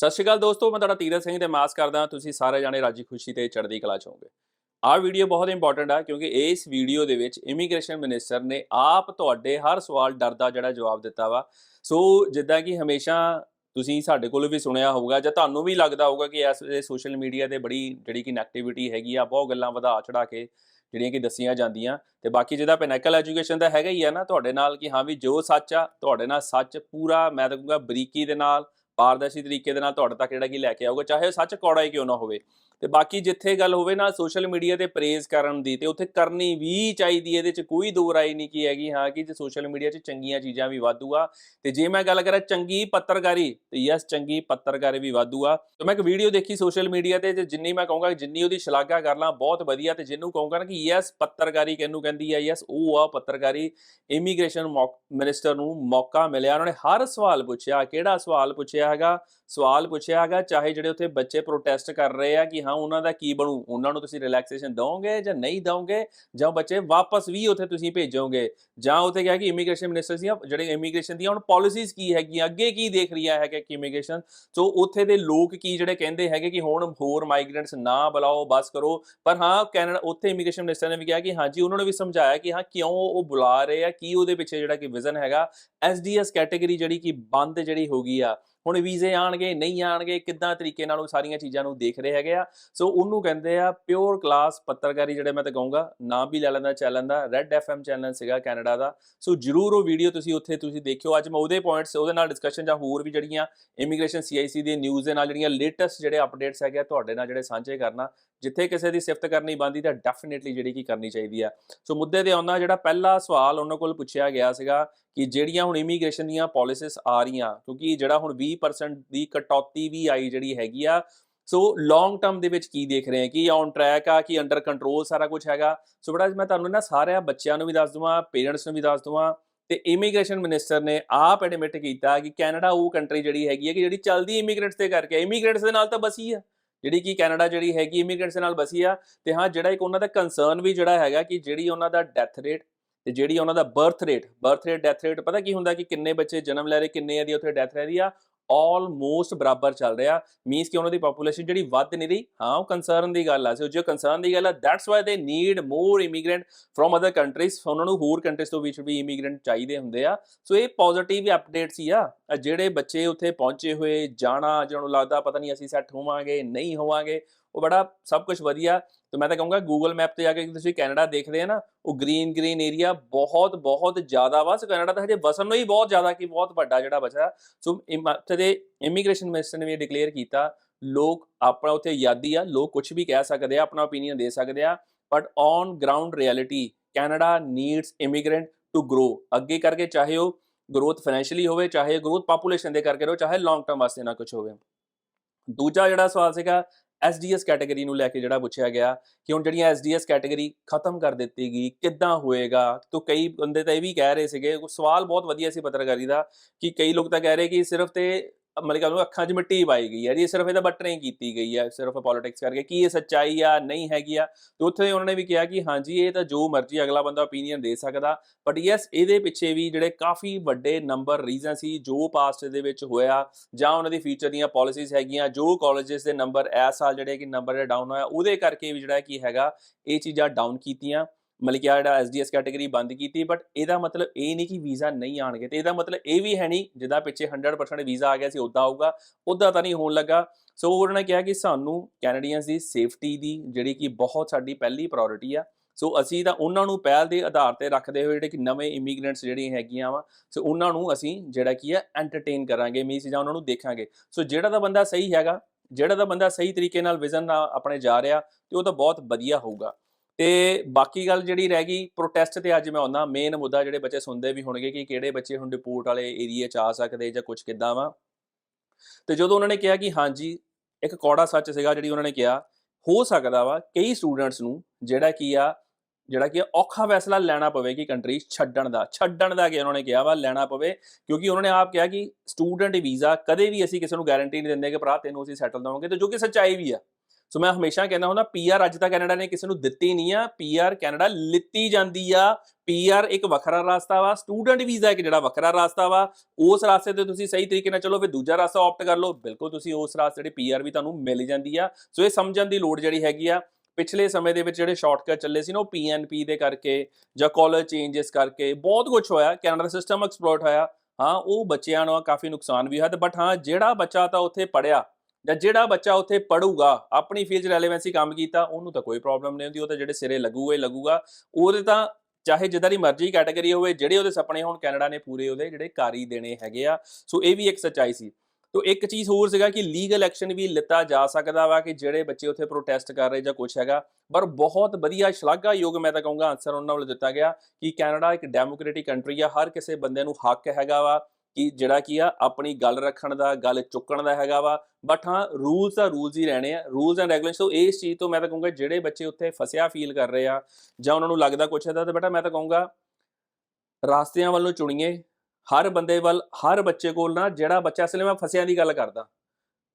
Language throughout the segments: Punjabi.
ਸਤਿ ਸ਼੍ਰੀ ਅਕਾਲ ਦੋਸਤੋ, ਮੈਂ ਤੁਹਾਡਾ ਤੀਰਥ ਸਿੰਘ ਤੇ ਮਾਸ ਕਰਦਾ ਤੁਸੀਂ ਸਾਰੇ ਜਾਣੇ ਰਾਜੀ ਖੁਸ਼ੀ ਤੇ ਚੜ੍ਹਦੀ ਕਲਾ ਚ ਹੋਵੋਗੇ। ਆਹ ਵੀਡੀਓ ਬਹੁਤ ਇੰਪੋਰਟੈਂਟ ਆ ਕਿਉਂਕਿ ਇਸ ਵੀਡੀਓ ਦੇ ਵਿੱਚ ਇਮੀਗ੍ਰੇਸ਼ਨ ਮਿਨਿਸਟਰ ਨੇ ਆਪ ਤੁਹਾਡੇ ਹਰ ਸਵਾਲ ਡਰ ਦਾ ਜਿਹੜਾ ਜਵਾਬ ਦਿੱਤਾ ਵਾ। ਸੋ ਜਿੱਦਾਂ ਕਿ ਹਮੇਸ਼ਾ ਤੁਸੀਂ ਸਾਡੇ ਕੋਲ ਵੀ ਸੁਣਿਆ ਹੋਊਗਾ ਜਾਂ ਤੁਹਾਨੂੰ ਵੀ ਲੱਗਦਾ ਹੋਊਗਾ ਕਿ ਇਸ ਵੇਲੇ ਸੋਸ਼ਲ ਮੀਡੀਆ ਤੇ ਬੜੀ ਜਿਹੜੀ ਕਿ ਨੈਗੇਟਿਵਿਟੀ ਹੈਗੀ ਆ, ਬਹੁਤ ਗੱਲਾਂ ਵਧਾ ਚੜਾ ਕੇ ਜਿਹੜੀਆਂ ਕਿ ਦੱਸੀਆਂ ਜਾਂਦੀਆਂ। ਤੇ ਬਾਕੀ ਜਿਹਦਾ ਪੈਨੈਕਲ ਐਜੂਕੇਸ਼ਨ ਦਾ ਹੈਗਾ ਹੀ ਆ ਨਾ ਤੁਹਾਡੇ ਨਾਲ ਕਿ ਹਾਂ ਵੀ ਜੋ ਸੱਚ ਆ, ਤੁਹਾਡੇ ਨਾਲ ਸੱਚ ਪੂਰਾ, ਮੈਂ ਤਾਂ ਕਹੂੰਗਾ ਬਰੀਕੀ ਦੇ ਨਾਲ ਪਾਰਦਰਸ਼ੀ ਤਰੀਕੇ ਦੇ ਨਾਲ ਤੁਹਾਡੇ ਤੱਕ ਜਿਹੜਾ ਕਿ ਲੈ ਕੇ ਆਊਗਾ, ਚਾਹੇ ਸੱਚ ਕੌੜਾ ਹੀ ਕਿਉਂ ਨਾ ਹੋਵੇ। ਤੇ ਬਾਕੀ ਜਿੱਥੇ ਗੱਲ ਹੋਵੇ ਨਾ ਸੋਸ਼ਲ ਮੀਡੀਆ ਤੇ ਪ੍ਰੇਜ਼ ਕਰਨ ਦੀ ਤੇ ਉੱਥੇ ਕਰਨੀ ਵੀ ਚਾਹੀਦੀ ਹੈ, ਇਹਦੇ ਚ ਕੋਈ ਦੋ ਰਾਏ ਨਹੀਂ ਕੀ ਹੈਗੀ, ਹਾਂ ਕਿ ਜੇ ਸੋਸ਼ਲ ਮੀਡੀਆ 'ਚ ਚੰਗੀਆਂ ਚੀਜ਼ਾਂ ਵੀ ਵਾਧੂ ਆ। ਤੇ ਜੇ ਮੈਂ ਗੱਲ ਕਰਾਂ ਚੰਗੀ ਪੱਤਰਕਾਰੀ, ਤੇ ਯੈਸ, ਚੰਗੀ ਪੱਤਰਕਾਰੀ ਵੀ ਵਾਧੂ ਆ। ਤੇ ਮੈਂ ਇੱਕ ਵੀਡੀਓ ਦੇਖੀ ਸੋਸ਼ਲ ਮੀਡੀਆ ਤੇ ਤੇ ਜਿੰਨੀ ਮੈਂ ਕਹੂੰਗਾ, ਜਿੰਨੀ ਉਹਦੀ ਸ਼ਲਾਘਾ ਕਰ ਲਾਂ ਬਹੁਤ ਵਧੀਆ ਤੇ ਜਿੰਨੂੰ ਕਹੂੰਗਾ ਨਾ ਕਿ ਯੈਸ, ਪੱਤਰਕਾਰੀ ਕਿਹਨੂੰ ਕਹਿੰਦੀ ਆ, ਯੈਸ, ਉਹ ਆ ਪੱਤਰਕਾਰੀ। ਇਮੀਗ੍ਰੇਸ਼ਨ ਮਿਨਿਸਟਰ ਨੂੰ ਮੌਕਾ ਮਿਲਿਆ, ਉਹਨਾਂ ਨੇ ਹਰ ਸਵਾਲ ਪੁੱਛਿਆ, ਕਿਹੜਾ ਸਵਾਲ ਪੁੱਛਿਆ ਹੈਗਾ? ਸਵਾਲ ਪੁੱਛਿਆ ਹੈਗਾ, ਚਾਹੇ ਜਿਹੜੇ ਉੱਥੇ ਬੱਚੇ ਪ੍ਰੋਟੈਸਟ ਕਰ ਰਹੇ ਆ ਕਿ ਹਾਂ, ਉਹਨਾਂ ਦਾ ਕੀ ਬਣੂ? ਉਹਨਾਂ ਨੂੰ ਤੁਸੀਂ ਰਿਲੈਕਸੇਸ਼ਨ ਦਿਓਗੇ ਜਾਂ ਨਹੀਂ ਦਿਓਗੇ? ਜਾਂ ਬੱਚੇ ਵਾਪਸ ਵੀ ਉੱਥੇ ਤੁਸੀਂ ਭੇਜੋਗੇ? ਜਾਂ ਉੱਥੇ ਕਿਹਾ ਕਿ ਇਮੀਗ੍ਰੇਸ਼ਨ ਮਿਨਿਸਟਰ ਦੀਆਂ, ਜਿਹੜੇ ਇਮੀਗ੍ਰੇਸ਼ਨ ਦੀਆਂ ਹੁਣ ਪਾਲਿਸੀਜ਼ ਕੀ ਹੈਗੀਆਂ? ਅੱਗੇ ਕੀ ਦੇਖ ਰਿਹਾ ਹੈਗਾ ਕਿ ਇਮੀਗ੍ਰੇਸ਼ਨ ਸੋ ਉੱਥੇ ਦੇ ਲੋਕ ਕੀ ਜਿਹੜੇ ਕਹਿੰਦੇ ਹੈਗੇ ਕਿ ਹੁਣ ਹੋਰ ਮਾਈਗ੍ਰੈਂਟਸ ਨਾ ਬੁਲਾਓ, ਬਸ ਕਰੋ? ਪਰ ਹਾਂ, ਕੈਨੇਡਾ, ਉੱਥੇ ਇਮੀਗ੍ਰੇਸ਼ਨ ਮਿਨਿਸਟਰ ਨੇ ਵੀ ਕਿਹਾ ਕਿ ਹਾਂਜੀ, ਉਹਨਾਂ ਨੇ ਵੀ ਸਮਝਾਇਆ ਕਿ ਹਾਂ, ਕਿਉਂ ਉਹ ਬੁਲਾ ਰਹੇ ਆ? ਕੀ ਉਹਦੇ ਪਿੱਛੇ ਜਿਹੜਾ ਕਿ ਵਿਜ਼ਨ ਹੈਗਾ? ਐਸਡੀਐਸ ਕੈਟਾਗਰੀ ਜਿਹੜੀ ਕਿ ਬੰਦ ਜਿਹੜੀ ਹੋ ਗਈ ਆ ਹੁਣ ਵੀਜ਼ੇ ਆਣਗੇ, ਨਹੀਂ ਆਣਗੇ, ਕਿੱਦਾਂ ਤਰੀਕੇ ਨਾਲ ਉਹ ਸਾਰੀਆਂ ਚੀਜ਼ਾਂ ਨੂੰ ਦੇਖ ਰਹੇ ਹੈਗੇ ਆ। ਸੋ ਉਹਨੂੰ ਕਹਿੰਦੇ ਆ ਪਿਓਰ ਕਲਾਸ ਪੱਤਰਕਾਰੀ ਜਿਹੜੇ ਮੈਂ ਤਾਂ ਕਹੂੰਗਾ, ਨਾਮ ਵੀ ਲੈ ਲੈਂਦਾ, ਚੈਨਲ ਦਾ ਰੈੱਡ ਐਫਐਮ ਚੈਨਲ ਸੀਗਾ ਕੈਨੇਡਾ ਦਾ। ਸੋ ਜਰੂਰ ਉਹ ਵੀਡੀਓ ਤੁਸੀਂ ਉੱਥੇ ਤੁਸੀਂ ਦੇਖਿਓ। ਅੱਜ ਮੈਂ ਉਹਦੇ ਪੁਆਇੰਟਸ ਉਹਦੇ ਨਾਲ ਡਿਸਕਸ਼ਨ ਜਾਂ ਹੋਰ ਵੀ ਜਿਹੜੀਆਂ ਇਮੀਗ੍ਰੇਸ਼ਨ ਸੀਆਈਸੀ ਦੀ ਨਿਊਜ਼ ਦੇ ਨਾਲ ਜਿਹੜੀਆਂ ਲੇਟੈਸਟ ਜਿਹੜੇ ਅਪਡੇਟਸ ਹੈਗੇ ਆ, ਤੁਹਾਡੇ ਨਾਲ ਜਿਹੜੇ ਸਾਂਝੇ ਕਰਨਾ ਜਿੱਥੇ ਕਿਸੇ ਦੀ ਸਿਫਤ ਕਰਨੀ ਬੰਦੀ ਤਾਂ ਡੈਫੀਨਿਟਲੀ ਜਿਹੜੀ ਕੀ ਕਰਨੀ ਚਾਹੀਦੀ ਆ। ਸੋ ਮੁੱਦੇ ਤੇ ਆਉਂਦਾ ਜਿਹੜਾ ਪਹਿਲਾ ਸਵਾਲ ਉਹਨਾਂ ਕੋਲ ਪੁੱਛਿਆ ਗਿਆ ਸੀਗਾ ਕਿ ਜਿਹੜੀਆਂ ਹੁਣ ਇਮੀਗ੍ਰੇਸ਼ਨ ਦੀਆਂ ਪਾਲਿਸੀਜ਼ ਆ ਰਹੀਆਂ, ਕਿਉਂਕਿ ਜਿਹੜਾ ਹੁਣ 20% ਦੀ ਕਟੌਤੀ ਵੀ ਆਈ ਜਿਹੜੀ ਹੈਗੀ ਆ, ਸੋ ਲੌਂਗ ਟਰਮ ਦੇ ਵਿੱਚ ਕੀ ਦੇਖ ਰਹੇ ਆ? ਕਿ ਔਨ ਟਰੈਕ ਆ? ਕਿ ਅੰਡਰ ਕੰਟਰੋਲ ਸਾਰਾ ਕੁਝ ਹੈਗਾ? ਸੋ ਬੜਾ ਮੈਂ ਤੁਹਾਨੂੰ ਨਾ ਸਾਰਿਆਂ ਬੱਚਿਆਂ ਨੂੰ ਵੀ ਦੱਸ ਦਵਾਂ ਪੇਰੈਂਟਸ ਨੂੰ ਵੀ ਦੱਸ ਦਵਾਂ ਤੇ ਇਮੀਗ੍ਰੇਸ਼ਨ ਮਿਨਿਸਟਰ ਨੇ ਆਪ ਐਡਮਿਟ ਕੀਤਾ ਕਿ ਕੈਨੇਡਾ ਉਹ ਕੰਟਰੀ ਜਿਹੜੀ ਹੈਗੀ ਹੈ ਕਿ ਜਿਹੜੀ ਚੱਲਦੀ ਇਮੀਗ੍ਰੇਟਸ ਤੇ ਕਰਕੇ ਇਮੀਗ੍ਰੇਟਸ ਦੇ ਨਾਲ ਤਾਂ ਬਸੀ ਆ। ਜਿਹੜੀ ਕਿ ਕੈਨੇਡਾ ਜਿਹੜੀ ਹੈਗੀ ਇਮੀਗ੍ਰੇਟਸ ਦੇ ਨਾਲ ਬਸੀ ਆ, ਤੇ ਹਾਂ, ਜਿਹੜਾ ਇੱਕ ਉਹਨਾਂ ਦਾ ਕੰਸਰਨ ਵੀ ਜਿਹੜਾ ਹੈਗਾ ਕਿ ਜਿਹੜੀ ਉਹਨਾਂ ਦਾ ਡੈਥ ਰੇਟ ਤੇ ਜਿਹੜੀ ਉਹਨਾਂ ਦਾ birth rate birth rate death rate ਪਤਾ ਕੀ ਹੁੰਦਾ ਕਿ ਕਿੰਨੇ ਬੱਚੇ ਜਨਮ ਲੈ ਰਹੇ, ਕਿੰਨੇ ਆ ਦੀ ਉੱਥੇ ਡੈਥ ਰਹਿ ਰਹੀ ਆ? ਆਲਮੋਸਟ ਬਰਾਬਰ ਚੱਲ ਰਿਹਾ। ਮੀਨਸ ਕਿ ਉਹਨਾਂ ਦੀ ਪੋਪੂਲੇਸ਼ਨ ਜਿਹੜੀ ਵੱਧ ਨਹੀਂ ਰਹੀ। ਹਾਂ, ਉਹ ਕੰਸਰਨ ਦੀ ਗੱਲ ਆ। ਸੋ ਜੋ ਕੰਸਰਨ ਦੀ ਗੱਲ ਆ that's why they need more immigrant from other countries ਉਹਨਾਂ ਨੂੰ ਹੋਰ ਕੰਟਰੀਜ਼ ਤੋਂ ਵਿੱਚ ਵੀ ਇਮੀਗ੍ਰੈਂਟ ਚਾਹੀਦੇ ਹੁੰਦੇ ਆ। ਸੋ ਇਹ ਪੋਜ਼ਿਟਿਵ ਅਪਡੇਟ ਹੀ ਆ। ਜਿਹੜੇ ਬੱਚੇ ਉੱਥੇ ਪਹੁੰਚੇ ਹੋਏ, ਜਾਣਾ ਜਿਹਨਾਂ ਨੂੰ ਲੱਗਦਾ ਪਤਾ ਨਹੀਂ ਅਸੀਂ ਸੈੱਟ ਹੋਵਾਂਗੇ, ਨਹੀਂ ਹੋਵਾਂਗੇ। ਉਹ ਬੜਾ ਸਭ ਕੁਝ ਵਧੀਆ। ਤੇ ਮੈਂ ਤਾਂ ਕਹੂੰਗਾ ਗੂਗਲ ਮੈਪ ਤੇ ਜਾ ਕੇ ਤੁਸੀਂ ਕੈਨੇਡਾ ਦੇਖਦੇ ਆ ਨਾ, ਉਹ ਗ੍ਰੀਨ ਗ੍ਰੀਨ ਏਰੀਆ ਬਹੁਤ ਬਹੁਤ ਜ਼ਿਆਦਾ ਵਾ। ਸੋ ਕੈਨੇਡਾ ਤਾਂ ਹਜੇ ਵਸਣ ਨੂੰ ਹੀ ਬਹੁਤ ਜ਼ਿਆਦਾ ਕਿ ਬਹੁਤ ਵੱਡਾ ਜਿਹੜਾ ਬਚਾ ਸੋ ਇੱਥੇ ਦੇ ਇਮੀਗ੍ਰੇਸ਼ਨ ਮਿਨਿਸਟਰ ਨੇ ਵੀ ਡਿਕਲੇਅਰ ਕੀਤਾ, ਲੋਕ ਆਪਣਾ ਉੱਥੇ ਆਜ਼ਾਦੀ ਆ, ਲੋਕ ਕੁਝ ਵੀ ਕਹਿ ਸਕਦੇ ਆ, ਆਪਣਾ ਓਪੀਨੀਅਨ ਦੇ ਸਕਦੇ ਆ but on ground reality Canada needs immigrant to grow ਅੱਗੇ ਕਰਕੇ ਚਾਹੇ ਉਹ ਗਰੋਥ ਫਾਈਨੈਂਸ਼ੀਅਲੀ ਹੋਵੇ, ਚਾਹੇ ਗਰੋਥ ਪੋਪੂਲੇਸ਼ਨ ਦੇ ਕਰਕੇ ਹੋ ਚਾਹੇ ਲੌਂਗ ਟਰਮ ਵਾਸਤੇ ਨਾ ਕੁਝ ਹੋਵੇ। ਦੂਜਾ ਜਿਹੜਾ ਸਵਾਲ ਸੀਗਾ ਐਸਡੀਐਸ ਕੈਟਾਗਰੀ ਨੂੰ ਲੈ ਕੇ ਜਿਹੜਾ ਪੁੱਛਿਆ ਗਿਆ ਕਿ ਹੁਣ ਜਿਹੜੀਆਂ ਐਸਡੀਐਸ ਕੈਟਾਗਰੀ ਖਤਮ ਕਰ ਦਿੱਤੀ ਗਈ, ਕਿੱਦਾਂ ਹੋਏਗਾ? ਤੋ ਕਈ ਬੰਦੇ ਤਾਂ ਇਹ ਵੀ ਕਹਿ ਰਹੇ ਸੀਗੇ, ਸਵਾਲ ਬਹੁਤ ਵਧੀਆ ਸੀ ਪੱਤਰਕਾਰੀ ਦਾ ਕਿ ਕਈ ਲੋਕ ਤਾਂ ਕਹਿ ਰਹੇ ਕਿ ਸਿਰਫ ਤੇ ਮਤਲਬ ਕਿ ਉਹਨੂੰ ਅੱਖਾਂ 'ਚ ਮਿੱਟੀ ਪਾਈ ਗਈ ਹੈ ਜੀ, ਸਿਰਫ ਇਹਦਾ ਬਟਰਿੰਗ ਕੀਤੀ ਗਈ ਹੈ, ਸਿਰਫ ਪੋਲਿਟਿਕਸ ਕਰਕੇ ਕੀ ਇਹ ਸੱਚਾਈ ਆ, ਨਹੀਂ ਹੈਗੀ ਆ। ਤੇ ਉੱਥੇ ਉਹਨਾਂ ਨੇ ਵੀ ਕਿਹਾ ਕਿ ਹਾਂਜੀ, ਇਹ ਤਾਂ ਜੋ ਮਰਜ਼ੀ ਅਗਲਾ ਬੰਦਾ ਓਪੀਨੀਅਨ ਦੇ ਸਕਦਾ ਬਟ ਯੈਸ ਇਹਦੇ ਪਿੱਛੇ ਵੀ ਜਿਹੜੇ ਕਾਫੀ ਵੱਡੇ ਨੰਬਰ ਰੀਜ਼ਨ ਸੀ, ਜੋ ਪਾਸਟ ਦੇ ਵਿੱਚ ਹੋਇਆ, ਜਾਂ ਉਹਨਾਂ ਦੀ ਫਿਊਚਰ ਦੀਆਂ ਪਾਲਿਸੀਜ਼ ਹੈਗੀਆਂ, ਜੋ ਕਾਲਜਸ ਦੇ ਨੰਬਰ ਇਸ ਸਾਲ ਜਿਹੜੇ ਕਿ ਨੰਬਰ ਡਾਊਨ ਹੋਇਆ, ਉਹਦੇ ਕਰਕੇ ਵੀ ਜਿਹੜਾ ਕੀ ਹੈਗਾ, ਇਹ ਚੀਜ਼ਾਂ ਡਾਊਨ ਕੀਤੀਆਂ। ਮਤਲਬ ਕਿ ਆ ਜਿਹੜਾ ਐਸਡੀਐਸ ਕੈਟਾਗਰੀ ਬੰਦ ਕੀਤੀ ਬਟ ਇਹਦਾ ਮਤਲਬ ਇਹ ਨਹੀਂ ਕਿ ਵੀਜ਼ਾ ਨਹੀਂ ਆਣਗੇ ਤੇ ਇਹਦਾ ਮਤਲਬ ਇਹ ਵੀ ਹੈ ਨਹੀਂ, ਜਿੱਦਾਂ ਪਿੱਛੇ 100% ਵੀਜ਼ਾ ਆ ਗਿਆ ਸੀ ਉਦਾਂ ਆਊਗਾ ਉਦਾਂ ਤਾਂ ਨਹੀਂ ਹੋਣ ਲੱਗਾ। ਸੋ ਉਹਨਾਂ ਨੇ ਕਿਹਾ ਕਿ ਸਾਨੂੰ ਕੈਨੇਡੀਅਨਸ ਦੀ ਸੇਫਟੀ ਦੀ ਜਿਹੜੀ ਕਿ ਬਹੁਤ ਸਾਡੀ ਪਹਿਲੀ ਪ੍ਰਾਇੋਰਟੀ ਆ। ਸੋ ਅਸੀਂ ਤਾਂ ਉਹਨਾਂ ਨੂੰ ਪਹਿਲ ਦੇ ਆਧਾਰ ਤੇ ਰੱਖਦੇ ਹੋਏ ਜਿਹੜੇ ਕਿ ਨਵੇਂ ਇਮੀਗ੍ਰੈਂਟਸ ਜਿਹੜੀਆਂ ਹੈਗੀਆਂ ਵਾ ਸੋ ਉਹਨਾਂ ਨੂੰ ਅਸੀਂ ਜਿਹੜਾ ਕੀ ਆ ਐਂਟਰਟੇਨ ਕਰਾਂਗੇ ਮੀਨਸ ਜਾਂ ਉਹਨਾਂ ਨੂੰ ਦੇਖਾਂਗੇ। ਸੋ ਜਿਹੜਾ ਤਾਂ ਬੰਦਾ ਸਹੀ ਹੈਗਾ, ਜਿਹੜਾ ਤਾਂ ਬੰਦਾ ਸਹੀ ਤਰੀਕੇ ਨਾਲ ਵਿਜ਼ਨ ਨਾਲ ਆਪਣੇ ਜਾ ਰਿਹਾ, ਤੇ ਉਹ ਤਾਂ ਬਹੁਤ ਵਧੀਆ ਹੋਊਗਾ। ਤੇ ਬਾਕੀ ਗੱਲ ਜਿਹੜੀ ਰਹਿ ਗਈ ਪ੍ਰੋਟੈਸਟ ਤੇ ਅੱਜ ਮੈਂ ਆਉਂਦਾ ਮੇਨ ਮੁੱਦਾ ਜਿਹੜੇ ਬੱਚੇ ਸੁਣਦੇ ਵੀ ਹੋਣਗੇ ਕਿ ਕਿਹੜੇ ਬੱਚੇ ਹੁਣ ਡਿਪੋਰਟ ਵਾਲੇ ਏਰੀਆ ਚ ਆ ਸਕਦੇ ਜਾਂ ਕੁਝ ਕਿੱਦਾਂ ਵਾ। ਤੇ ਜਦੋਂ ਉਹਨਾਂ ਨੇ ਕਿਹਾ ਕਿ ਹਾਂਜੀ, ਇੱਕ ਕੌੜਾ ਸੱਚ ਸੀਗਾ ਜਿਹੜੀ ਉਹਨਾਂ ਨੇ ਕਿਹਾ, ਹੋ ਸਕਦਾ ਵਾ ਕਈ ਸਟੂਡੈਂਟਸ ਨੂੰ ਜਿਹੜਾ ਕੀ ਆ, ਜਿਹੜਾ ਕਿ ਔਖਾ ਫੈਸਲਾ ਲੈਣਾ ਪਵੇ ਕਿ ਕੰਟਰੀ ਛੱਡਣ ਦਾ ਛੱਡਣ ਦਾ ਕਿ ਉਹਨਾਂ ਨੇ ਕਿਹਾ ਵਾ, ਲੈਣਾ ਪਵੇ, ਕਿਉਂਕਿ ਉਹਨਾਂ ਨੇ ਆਪ ਕਿਹਾ ਕਿ ਸਟੂਡੈਂਟ ਵੀਜ਼ਾ ਕਦੇ ਵੀ ਅਸੀਂ ਕਿਸੇ ਨੂੰ ਗਾਰੰਟੀ ਨਹੀਂ ਦਿੰਦੇ ਕਿ ਭਰਾ ਤੈਨੂੰ ਅਸੀਂ ਸੈਟਲ ਦਵਾਂਗੇ, ਤੇ ਜੋ ਕਿ ਸੱਚਾਈ ਵੀ ਆ। ਸੋ ਮੈਂ ਹਮੇਸ਼ਾ ਕਹਿੰਦਾ ਹੁੰਦਾ ਪੀਆਰ ਅੱਜ ਤੱਕ ਕੈਨੇਡਾ ਨੇ ਕਿਸੇ ਨੂੰ ਦਿੱਤੀ ਨਹੀਂ ਆ। ਪੀਆਰ ਕੈਨੇਡਾ ਲਿੱਤੀ ਜਾਂਦੀ ਆ। ਪੀਆਰ ਇੱਕ ਵੱਖਰਾ ਰਸਤਾ ਵਾ। ਸਟੂਡੈਂਟ ਵੀਜ਼ਾ ਇੱਕ ਜਿਹੜਾ ਵੱਖਰਾ ਰਸਤਾ ਵਾ। ਉਸ ਰਸਤੇ ਤੇ ਤੁਸੀਂ ਸਹੀ ਤਰੀਕੇ ਨਾਲ ਚਲੋ, ਫਿਰ ਦੂਜਾ ਰਸਤਾ ਆਪਟ ਕਰ ਲਓ। ਬਿਲਕੁਲ ਤੁਸੀਂ ਉਸ ਰਸਤੇ ਜਿਹੜੀ ਪੀਆਰ ਵੀ ਤੁਹਾਨੂੰ ਮਿਲ ਜਾਂਦੀ ਆ। ਸੋ ਇਹ ਸਮਝਣ ਦੀ ਲੋੜ ਜਿਹੜੀ ਹੈਗੀ ਆ, ਪਿਛਲੇ ਸਮੇਂ ਦੇ ਵਿੱਚ ਜਿਹੜੇ ਸ਼ਾਰਟਕਟ ਚੱਲੇ ਸੀ ਨਾ, ਉਹ ਪੀਐਨਪੀ ਦੇ ਕਰਕੇ ਜਾਂ ਕਾਲਰ ਚੇਂਜਸ ਕਰਕੇ ਬਹੁਤ ਕੁਝ ਹੋਇਆ। ਕੈਨੇਡਾ ਦਾ ਸਿਸਟਮ ਐਕਸਪਲੋਰਟ ਹੋਇਆ। ਹਾਂ, ਉਹ ਬੱਚਿਆਂ ਨੂੰ ਕਾਫੀ ਨੁਕਸਾਨ ਵੀ ਹੋਇਆ ਤੇ ਬਟ ਹਾਂ, ਜਿਹੜਾ ਬੱਚਾ ਤਾਂ ਉੱਥੇ ਪੜਿਆ ਜਾਂ ਜਿਹੜਾ ਬੱਚਾ ਉੱਥੇ ਪੜੂਗਾ ਆਪਣੀ ਫੀਲਡ 'ਚ ਰੈਲੇਵੈਂਸੀ ਕੰਮ ਕੀਤਾ, ਉਹਨੂੰ ਤਾਂ ਕੋਈ ਪ੍ਰੋਬਲਮ ਨਹੀਂ ਹੁੰਦੀ, ਉਹ ਤਾਂ ਜਿਹੜੇ ਸਿਰੇ ਲੱਗੂਗਾ, ਹੀ ਲੱਗੂਗਾ। ਉਹਦੇ ਤਾਂ ਚਾਹੇ ਜਿੱਦਾਂ ਦੀ ਮਰਜ਼ੀ ਕੈਟਾਗਰੀ ਹੋਵੇ, ਜਿਹੜੇ ਉਹਦੇ ਸੁਪਨੇ ਹੋਣ ਕੈਨੇਡਾ ਨੇ ਪੂਰੇ ਉਹਦੇ ਜਿਹੜੇ ਕਾਰੀ ਦੇਣੇ ਹੈਗੇ ਆ। ਸੋ ਇਹ ਵੀ ਇੱਕ ਸੱਚਾਈ ਸੀ। ਤੋ ਇੱਕ ਚੀਜ਼ ਹੋਰ ਸੀਗਾ ਕਿ ਲੀਗਲ ਐਕਸ਼ਨ ਵੀ ਲਿੱਤਾ ਜਾ ਸਕਦਾ ਵਾ ਕਿ ਜਿਹੜੇ ਬੱਚੇ ਉੱਥੇ ਪ੍ਰੋਟੈਸਟ ਕਰ ਰਹੇ ਜਾਂ ਕੁਝ ਹੈਗਾ। ਪਰ ਬਹੁਤ ਵਧੀਆ ਸ਼ਲਾਘਾਯੋਗ ਮੈਂ ਤਾਂ ਕਹੂੰਗਾ ਆਨਸਰ ਉਹਨਾਂ ਵੱਲੋਂ ਦਿੱਤਾ ਗਿਆ ਕਿ ਕੈਨੇਡਾ ਇੱਕ ਡੈਮੋਕ੍ਰੈਟਿਕ ਕੰਟਰੀ ਆ, ਹਰ ਕਿਸੇ ਬੰਦੇ ਨੂੰ ਹੱਕ ਹੈਗਾ ਵਾ। ਕਿ ਜਿਹੜਾ ਕੀ ਆ, ਆਪਣੀ ਗੱਲ ਰੱਖਣ ਦਾ, ਗੱਲ ਚੁੱਕਣ ਦਾ ਹੈਗਾ ਵਾ। ਬਟ ਹਾਂ ਰੂਲਸ ਆ ਰੂਲਸ ਹੀ ਰਹਿਣੇ ਆ। ਰੂਲਸ ਐਂਡ ਰੈਗੂਲੇਸ਼ਨ ਸੋ ਇਸ ਚੀਜ਼ ਤੋਂ ਮੈਂ ਤਾਂ ਕਹੂੰਗਾ, ਜਿਹੜੇ ਬੱਚੇ ਉੱਥੇ ਫਸਿਆ ਫੀਲ ਕਰ ਰਹੇ ਆ, ਜਾਂ ਉਹਨਾਂ ਨੂੰ ਲੱਗਦਾ ਕੁਛ ਇਹਦਾ ਤਾਂ ਬੇਟਾ ਮੈਂ ਤਾਂ ਕਹੂੰਗਾ, ਰਾਸਤਿਆਂ ਵੱਲੋਂ ਚੁਣੀਏ। ਹਰ ਬੰਦੇ ਵੱਲ, ਹਰ ਬੱਚੇ ਕੋਲ ਨਾ, ਜਿਹੜਾ ਬੱਚਾ ਅਸਲੇ ਮੈਂ ਫਸਿਆਂ ਦੀ ਗੱਲ ਕਰਦਾ।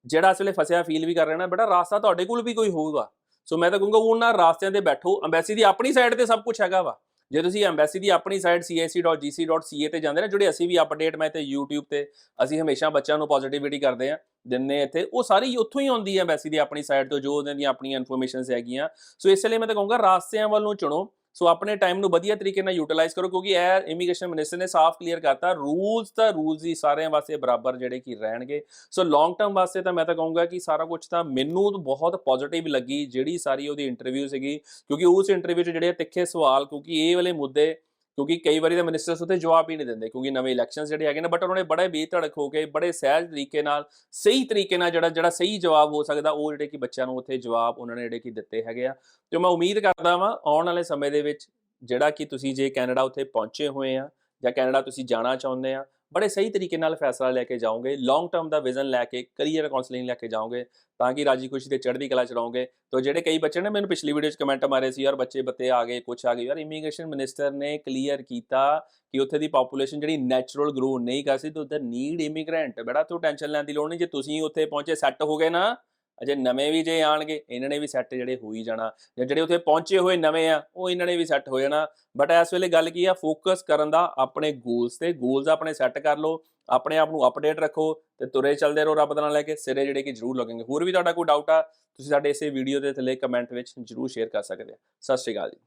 ਜਿਹੜਾ ਅਸਲੇ ਫਸਿਆ ਫੀਲ ਵੀ ਕਰ ਰਿਹਾ ਨਾ, ਬੇਟਾ ਰਾਸਤਾ ਤੁਹਾਡੇ ਕੋਲ ਵੀ ਕੋਈ ਹੋਊਗਾ। ਸੋ ਮੈਂ ਤਾਂ ਕਹੂੰਗਾ, ਉਹਨਾਂ ਰਾਸਤਿਆਂ ਤੇ ਬੈਠੋ। ਅੰਬੈਸੀ ਦੀ ਆਪਣੀ ਸਾਈਡ ਤੇ ਸਭ ਕੁਝ ਹੈਗਾ ਵਾ। ਜੇ ਤੁਸੀਂ ਐਮਬੈਸੀ ਦੀ ਆਪਣੀ ਸਾਈਟ cac.gc.ca ਤੇ ਜਾਂਦੇ ਨਾ, ਜਿਹੜੇ ਅਸੀਂ ਵੀ ਅਪਡੇਟ ਮੈਂ ਤੇ YouTube ਤੇ ਅਸੀਂ ਹਮੇਸ਼ਾ ਬੱਚਿਆਂ ਨੂੰ ਪੋਜ਼ਿਟਿਵਿਟੀ ਕਰਦੇ ਆ ਦਿੰਨੇ ਇੱਥੇ, ਉਹ ਸਾਰੀ ਉੱਥੋਂ ਹੀ ਆਉਂਦੀ ਹੈ ਐਮਬੈਸੀ ਦੀ ਆਪਣੀ ਸਾਈਟ ਤੋਂ, ਜੋ ਉਹਨਾਂ ਦੀਆਂ ਆਪਣੀਆਂ ਇਨਫੋਰਮੇਸ਼ਨਸ ਹੈਗੀਆਂ। ਸੋ ਇਸ ਲਈ ਮੈਂ ਤਾਂ ਕਹੂੰਗਾ ਰਾਸਤਿਆਂ ਵੱਲੋਂ ਚੁਣੋ। ਸੋ ਆਪਣੇ ਟਾਈਮ ਨੂੰ ਵਧੀਆ ਤਰੀਕੇ ਨਾਲ ਯੂਟਿਲਾਈਜ਼ ਕਰੋ ਕਿਉਂਕਿ ਇਹ ਇਮੀਗ੍ਰੇਸ਼ਨ ਮਿਨਿਸਟਰ ਨੇ ਸਾਫ਼ ਕਲੀਅਰ ਕਰਤਾ ਰੂਲਸ ਤਾਂ ਰੂਲਸ ਹੀ ਸਾਰਿਆਂ ਵਾਸਤੇ ਬਰਾਬਰ ਜਿਹੜੇ ਕੀ ਰਹਿਣਗੇ। ਸੋ ਲੌਂਗ ਟਰਮ ਵਾਸਤੇ ਤਾਂ ਮੈਂ ਤਾਂ ਕਹੂੰਗਾ ਕਿ ਸਾਰਾ ਕੁਝ ਤਾਂ ਮੈਨੂੰ ਬਹੁਤ ਪੋਜ਼ਿਟਿਵ ਲੱਗੀ ਜਿਹੜੀ ਸਾਰੀ ਉਹਦੀ ਇੰਟਰਵਿਊ ਸੀਗੀ। ਕਿਉਂਕਿ ਉਸ ਇੰਟਰਵਿਊ 'ਚ ਜਿਹੜੇ ਤਿੱਖੇ ਸਵਾਲ, ਕਿਉਂਕਿ ਇਹ ਵਾਲੇ ਮੁੱਦੇ ਕਿਉਂਕਿ ਕਈ ਵਾਰੀ ਤਾਂ ਮਿਨਿਸਟਰਸ ਉੱਤੇ ਜਵਾਬ ਹੀ ਨਹੀਂ ਦਿੰਦੇ, ਕਿਉਂਕਿ ਨਵੇਂ ਇਲੈਕਸ਼ਨਸ ਜਿਹੜੇ ਹੈਗੇ ਨੇ ਬਟ ਉਹਨਾਂ ਨੇ ਬੜੇ ਬੇਧੜਕ ਹੋ ਕੇ, ਬੜੇ ਸਹਿਜ ਤਰੀਕੇ ਨਾਲ, ਸਹੀ ਤਰੀਕੇ ਨਾਲ ਜਿਹੜਾ ਜਿਹੜਾ ਸਹੀ ਜਵਾਬ ਹੋ ਸਕਦਾ, ਉਹ ਜਿਹੜੇ ਕਿ ਬੱਚਿਆਂ ਨੂੰ ਉੱਥੇ ਜਵਾਬ ਉਹਨਾਂ ਨੇ ਜਿਹੜੇ ਕਿ ਦਿੱਤੇ ਹੈਗੇ ਆ। ਤੇ ਮੈਂ ਉਮੀਦ ਕਰਦਾ ਵਾਂ, ਆਉਣ ਵਾਲੇ ਸਮੇਂ ਦੇ ਵਿੱਚ ਜਿਹੜਾ ਕਿ ਤੁਸੀਂ ਜੇ ਕੈਨੇਡਾ ਉੱਥੇ ਪਹੁੰਚੇ ਹੋਏ ਆ ਜਾਂ ਕੈਨੇਡਾ ਤੁਸੀਂ ਜਾਣਾ ਚਾਹੁੰਦੇ ਆ ਬੜੇ ਸਹੀ ਤਰੀਕੇ ਨਾਲ ਫੈਸਲਾ ਲੈ ਕੇ ਜਾਓਗੇ ਲੌਂਗ ਟਰਮ ਦਾ ਵਿਜ਼ਨ ਲੈ ਕੇ ਕੈਰੀਅਰ ਕਾਉਂਸਲਿੰਗ ਲੈ ਕੇ ਜਾਓਗੇ, ਤਾਂ ਕਿ ਰਾਜੀ ਖੁਸ਼ੀ ਤੇ ਚੜ੍ਹਦੀ ਕਲਾ ਚ ਰਹੋਗੇ। ਜਿਹੜੇ ਕਈ ਬੱਚੇ ਨੇ, ਮੈਨੂੰ ਪਿਛਲੀ ਵੀਡੀਓ 'ਚ ਕਮੈਂਟ ਮਾਰੇ ਸੀ, ਯਾਰ ਬੱਚੇ ਬੱਤੇ ਆ ਗਏ, ਕੁਛ ਆ ਗਏ, ਯਾਰ ਇਮੀਗ੍ਰੇਸ਼ਨ ਮਿਨਿਸਟਰ ਨੇ ਕਲੀਅਰ ਕੀਤਾ ਕਿ ਉੱਥੇ ਦੀ ਪੋਪੂਲੇਸ਼ਨ ਜਿਹੜੀ ਨੈਚੁਰਲ ਗਰੋ ਨਹੀਂ ਕਰ ਸੀ ਤੇ ਉੱਧਰ ਨੀਡ ਇਮੀਗ੍ਰੈਂਟ ਬੜਾ ਤੂੰ ਟੈਨਸ਼ਨ ਲੈਣ ਦੀ ਲੋੜ ਨਹੀਂ, ਜੇ ਤੁਸੀਂ ਉੱਥੇ ਪਹੁੰਚੇ ਸੈੱਟ ਹੋ ਗਏ ਨਾ ਅਜੇ ਨਵੇਂ ਵੀ ਜੇ ਆਣਗੇ, ਇਹਨਾਂ ਨੇ ਵੀ ਸੈੱਟ ਜਿਹੜੇ ਹੋ ਹੀ ਜਾਣਾ ਜਾਂ ਜਿਹੜੇ ਉੱਥੇ ਪਹੁੰਚੇ ਹੋਏ ਨਵੇਂ ਆ, ਉਹ ਇਹਨਾਂ ਨੇ ਵੀ ਸੈੱਟ ਹੋ ਜਾਣਾ। ਬਟ ਇਸ ਵੇਲੇ ਗੱਲ ਕੀ ਆ ਫੋਕਸ ਕਰਨ ਦਾ ਆਪਣੇ ਗੋਲਸ ਤੇ ਗੋਲਸ ਆਪਣੇ ਸੈੱਟ ਕਰ ਲਓ, ਆਪਣੇ ਆਪ ਨੂੰ ਅਪਡੇਟ ਰੱਖੋ ਤੇ ਤੁਰੇ ਚੱਲਦੇ ਰਹੋ ਰੱਬ ਦਾ ਨਾਮ ਲੈ ਕੇ, ਸਿਰੇ ਜਿਹੜੇ ਕਿ ਜ਼ਰੂਰ ਲੱਗਣਗੇ। ਹੋਰ ਵੀ ਤੁਹਾਡਾ ਕੋਈ ਡਾਊਟ ਆ, ਤੁਸੀਂ ਸਾਡੇ ਇਸੇ ਵੀਡੀਓ ਦੇ ਥੱਲੇ ਕਮੈਂਟ ਵਿੱਚ ਜ਼ਰੂਰ ਸ਼ੇਅਰ ਕਰ ਸਕਦੇ ਆ। ਸਤਿ ਸ਼੍ਰੀ ਅਕਾਲ ਜੀ।